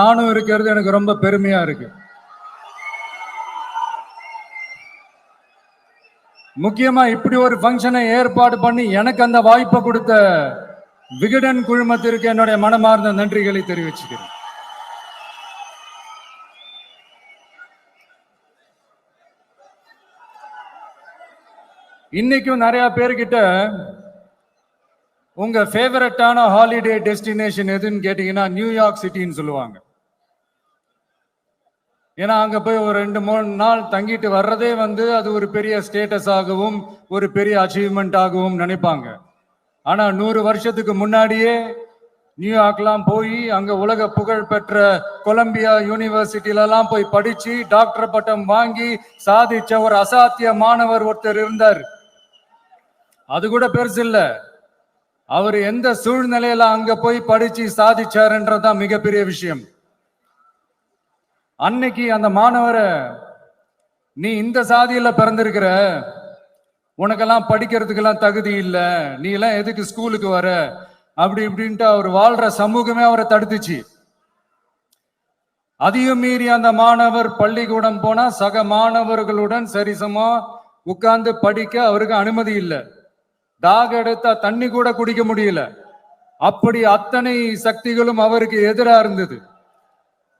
நானும் இருக்கிறது எனக்கு ரொம்ப பெருமையா இருக்கு. முக்கியமா இப்படி ஒரு ஃபங்க்ஷனை ஏற்பாடு பண்ணி எனக்கு அந்த வாய்ப்பை கொடுத்த விகடன் குழுமத்திற்கு என்னுடைய மனமார்ந்த நன்றிகளை தெரிவிச்சுக்கிறேன். இன்னைக்கும் நிறைய பேர்கிட்ட உங்க ஃபேவரட்டான ஹாலிடே டெஸ்டினேஷன் எதுன்னு கேட்டீங்கன்னா நியூயார்க் சிட்டின்னு சொல்லுவாங்க. ஏன்னா அங்கே போய் ஒரு ரெண்டு மூணு நாள் தங்கிட்டு வர்றதே வந்து அது ஒரு பெரிய ஸ்டேட்டஸ் ஆகவும் ஒரு பெரிய அச்சீவ்மெண்ட் ஆகவும் நினைப்பாங்க. ஆனால் நூறு வருஷத்துக்கு முன்னாடியே நியூயார்க்லாம் போய் அங்கே உலக புகழ் பெற்ற கொலம்பியா யூனிவர்சிட்டிலலாம் போய் படித்து டாக்டர் பட்டம் வாங்கி சாதிச்ச ஒரு அசாத்திய மாணவர் ஒருத்தர் இருந்தார். அது கூட பெருசு இல்லை. அவர் எந்த சூழ்நிலையில அங்க போய் படிச்சு சாதிச்சாருன்றதுதான் மிகப்பெரிய விஷயம். அன்னைக்கு அந்த மாணவரை நீ இந்த சாதியில பிறந்திருக்கிற உனக்கெல்லாம் படிக்கிறதுக்கெல்லாம் தகுதி இல்லை நீ எல்லாம் எதுக்கு ஸ்கூலுக்கு வர? அப்படி இப்படின்ட்டு அவர் வாழ்ற சமூகமே அவரை தடுத்துச்சு. அதையும் மீறி அந்த மாணவர் பள்ளிக்கூடம் போனா சக மாணவர்களுடன் சரிசமா உட்கார்ந்து படிக்க அவருக்கு அனுமதி இல்லை. தாக எடுத்தா தண்ணி கூட குடிக்க முடியல. அப்படி அத்தனை சக்திகளும் அவருக்கு எதிராக இருந்தது.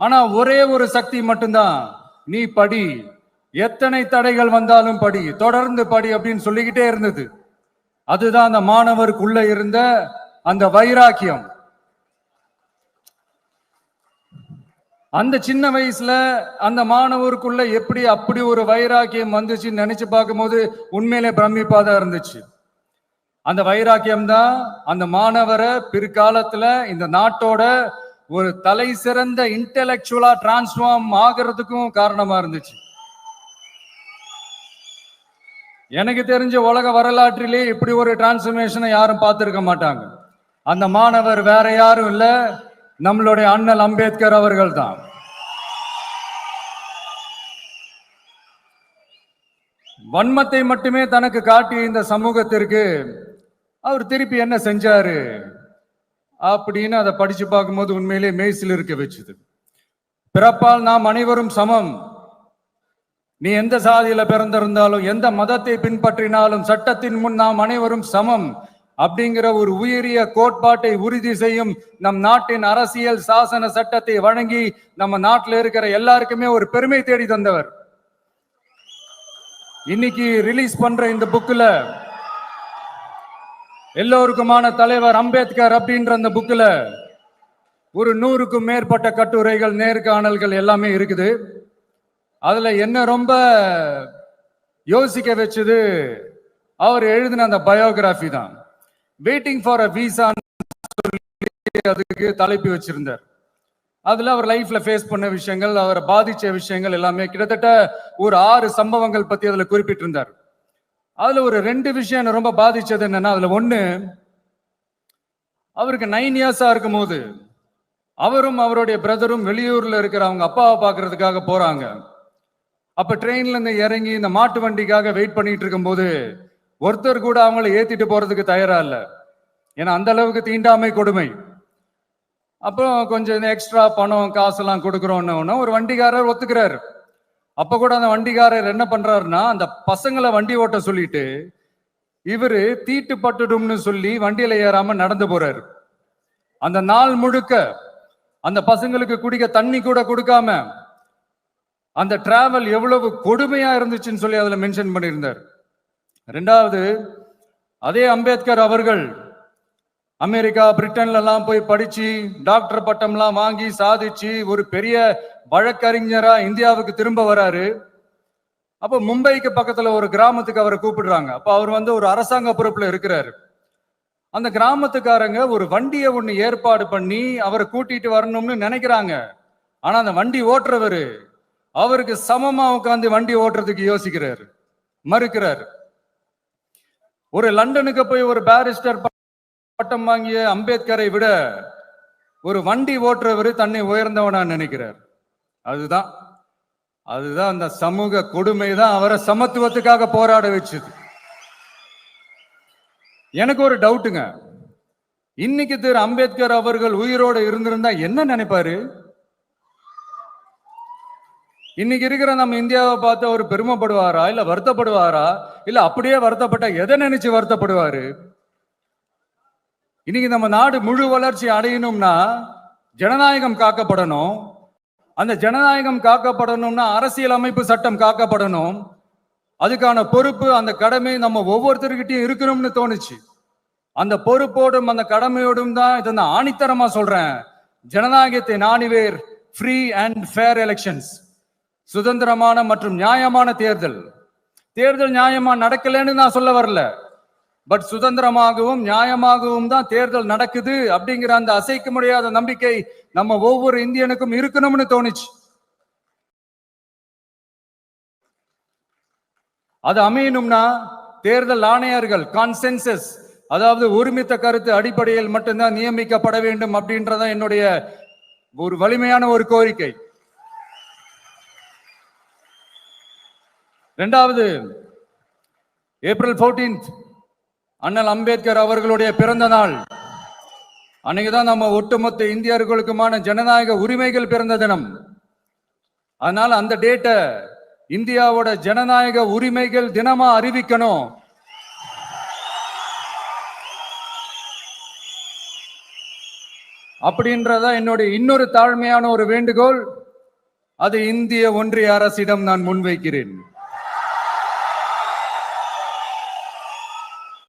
ஆனா ஒரே ஒரு சக்தி மட்டும்தான். நீ படி. எத்தனை தடைகள் வந்தாலும் படி. தொடர்ந்து படி அப்படின்னு சொல்லிக்கிட்டே இருந்தது. அதுதான் அந்த மாணவருக்குள்ள இருந்த அந்த வைராக்கியம். அந்த சின்ன வயசுல அந்த மாணவருக்குள்ள எப்படி அப்படி ஒரு வைராக்கியம் வந்துச்சுன்னு நினைச்சு பார்க்கும்போது உண்மையிலே பிரமிப்பா தான் இருந்துச்சு. அந்த வைராக்கியம் தான் அந்த மாணவரை பிற்காலத்துல இந்த நாட்டோட ஒரு தலை சிறந்த இன்டலெக்சுவலா டிரான்ஸ்ஃபார்ம் ஆகிறதுக்கும் காரணமா இருந்துச்சு. எனக்கு தெரிஞ்ச உலக வரலாற்றிலே இப்படி ஒரு டிரான்ஸ்ஃபர்மேஷனை யாரும் பார்த்துருக்க மாட்டாங்க. அந்த மாணவர் வேற யாரும் இல்ல நம்மளுடைய அண்ணல் அம்பேத்கர் அவர்கள் தான். வன்மத்தை மட்டுமே தனக்கு காட்டிய இந்த சமூகத்திற்கு அவர் திருப்பி என்ன செஞ்சாரு? அப்படின்னு அதை படிச்சு பார்க்கும்போது உண்மையிலே மெய்சில் இருக்க வச்சுது. பிறப்பால் நாம் அனைவரும் சமம். நீ எந்த சாதியில பிறந்திருந்தாலும் எந்த மதத்தை பின்பற்றினாலும் சட்டத்தின் முன் நாம் அனைவரும் சமம் அப்படிங்கிற ஒரு உயரிய கோட்பாட்டை உறுதி செய்யும் நம் நாட்டின் அரசியல் சாசன சட்டத்தை வழங்கி நம்ம நாட்டில் இருக்கிற எல்லாருக்குமே ஒரு பெருமை தேடி தந்தவர். இன்னைக்கு ரிலீஸ் பண்ற இந்த புக்கில் எல்லோருக்குமான தலைவர் அம்பேத்கர் அப்படின்ற அந்த புக்கில் ஒரு நூறுக்கும் மேற்பட்ட கட்டுரைகள் நேர்காணல்கள் எல்லாமே இருக்குது. அதில் என்ன ரொம்ப யோசிக்க வச்சது அவர் எழுதின அந்த பயோகிராஃபி தான். வெயிட்டிங் ஃபார் அ விசா அதுக்கு தலைப்பு வச்சிருந்தார். அதில் அவர் லைஃப்பில் ஃபேஸ் பண்ண விஷயங்கள் அவரை பாதித்த விஷயங்கள் எல்லாமே கிட்டத்தட்ட ஒரு ஆறு சம்பவங்கள் பற்றி அதில் குறிப்பிட்டிருந்தார். அதுல ஒரு ரெண்டு விஷயம் என்ன ரொம்ப பாதிச்சது என்னன்னா அதுல ஒண்ணு அவருக்கு நைன் இயர்ஸா இருக்கும் போது அவரும் அவருடைய பிரதரும் வெளியூர்ல இருக்கிற அவங்க அப்பாவை பார்க்கறதுக்காக போறாங்க. அப்ப ட்ரெயின்ல இருந்து இறங்கி இந்த மாட்டு வண்டிக்காக வெயிட் பண்ணிட்டு இருக்கும்போது ஒருத்தர் கூட அவங்கள ஏத்திட்டு போறதுக்கு தயாரா இல்ல. ஏன்னா அந்த அளவுக்கு தீண்டாமை கொடுமை. அப்புறம் கொஞ்சம் எக்ஸ்ட்ரா பணம் காசெல்லாம் கொடுக்குறோன்னு ஒரு வண்டிக்காரர் ஒத்துக்கிறாரு. அப்ப கூட அந்த வண்டிக்காரர் என்ன பண்றாருன்னா அந்த பசங்களை வண்டி ஓட்ட சொல்லிட்டு இவரு தீட்டு பட்டுடும்னு சொல்லி வண்டியில ஏறாம நடந்து போறாரு. அந்த நாள் முழுக்க அந்த பசங்களுக்கு குடிக்க தண்ணி கூட கொடுக்காம அந்த டிராவல் எவ்வளவு கொடுமையா இருந்துச்சுன்னு சொல்லி அதுல மென்ஷன் பண்ணியிருந்தார். ரெண்டாவது அதே அம்பேத்கர் அவர்கள் அமெரிக்கா பிரிட்டன்ல எல்லாம் போய் படிச்சு டாக்டர் பட்டம்லாம் வாங்கி சாதிச்சு ஒரு பெரிய வழக்கறிஞரா இந்தியாவுக்கு திரும்ப வராரு. அப்போ மும்பைக்கு பக்கத்துல ஒரு கிராமத்துக்கு அவரை கூப்பிடுறாங்க. அப்போ அவர் வந்து ஒரு அரசாங்க பொறுப்புல இருக்கிறாரு. அந்த கிராமத்துக்காரங்க ஒரு வண்டியை ஒண்ணு ஏற்பாடு பண்ணி அவரை கூட்டிட்டு வரணும்னு நினைக்கிறாங்க. ஆனா அந்த வண்டி ஓட்டுறவரு அவருக்கு சமமா உட்காந்து வண்டி ஓட்டுறதுக்கு யோசிக்கிறாரு. மறுக்கிறாரு. ஒரு லண்டனுக்கு போய் ஒரு பாரிஸ்டர் பட்டம் வாங்கிய அம்பேத்கரை விட ஒரு வண்டி ஓட்டுறவர் தன்னை உயர்ந்தவனா நினைக்கிறார். அதுதான் அதுதான் அந்த சமூக கொடுமை தான் அவரை சமத்துவத்துக்காக போராட வச்சது. எனக்கு ஒரு டவுட்டுங்க. இன்னைக்கு திரு அம்பேத்கர் அவர்கள் உயிரோடு இருந்திருந்தா என்ன நினைப்பாரு? இன்னைக்கு இருக்கிற நம்ம இந்தியாவை பார்த்து அவர் பெருமைப்படுவாரா இல்ல வருத்தப்படுவாரா இல்ல அப்படியே வருத்தப்பட்ட எதை நினைச்சு வருத்தப்படுவாரு? இன்னைக்கு நம்ம நாடு முழு வளர்ச்சி அடையணும்னா ஜனநாயகம் காக்கப்படணும். அந்த ஜனநாயகம் காக்கப்படணும்னா அரசியல் அமைப்பு சட்டம் காக்கப்படணும். அதுக்கான பொறுப்பு அந்த கடமை நம்ம ஒவ்வொருத்தருக்கிட்டையும் இருக்கணும்னு தோணுச்சு. அந்த பொறுப்போடும் அந்த கடமையோடும் தான் இதை நான் ஆணித்தரமா சொல்றேன். ஜனநாயகத்தை நாணிவேர் ஃப்ரீ அண்ட் ஃபேர் எலெக்ஷன்ஸ் சுதந்திரமான மற்றும் நியாயமான தேர்தல். தேர்தல் நியாயமா நடக்கலைன்னு நான் சொல்ல வரல. பட் சுதந்திரமாகவும் நியாயமாகவும் தான் தேர்தல் நடக்குது அப்படிங்கிற அந்த அசைக்க முடியாத நம்பிக்கை நம்ம ஒவ்வொரு இந்தியனுக்கும் இருக்கணும்னு தோணுச்சு. அது அமையணும்னா தேர்தல் ஆணையர்கள் கான்சென்சஸ் அதாவது ஒருமித்த கருத்து அடிப்படையில் மட்டும்தான் நியமிக்கப்பட வேண்டும் அப்படின்றத என்னுடைய ஒரு வலிமையான ஒரு கோரிக்கை. ரெண்டாவது ஏப்ரல் 14th அண்ணல் அம்பேத்கர் அவர்களுடைய பிறந்த நாள். அன்னைக்கு தான் நம்ம ஒட்டுமொத்த இந்தியர்களுக்குமான ஜனநாயக உரிமைகள் பிறந்த தினம். அதனால அந்த டேட்டை இந்தியாவோட ஜனநாயக உரிமைகள் தினமா அறிவிக்கணும். அப்படின்றதா என்னுடைய இன்னொரு தாழ்மையான ஒரு வேண்டுகோள். அது இந்திய ஒன்றிய அரசிடம் நான் முன்வைக்கிறேன்.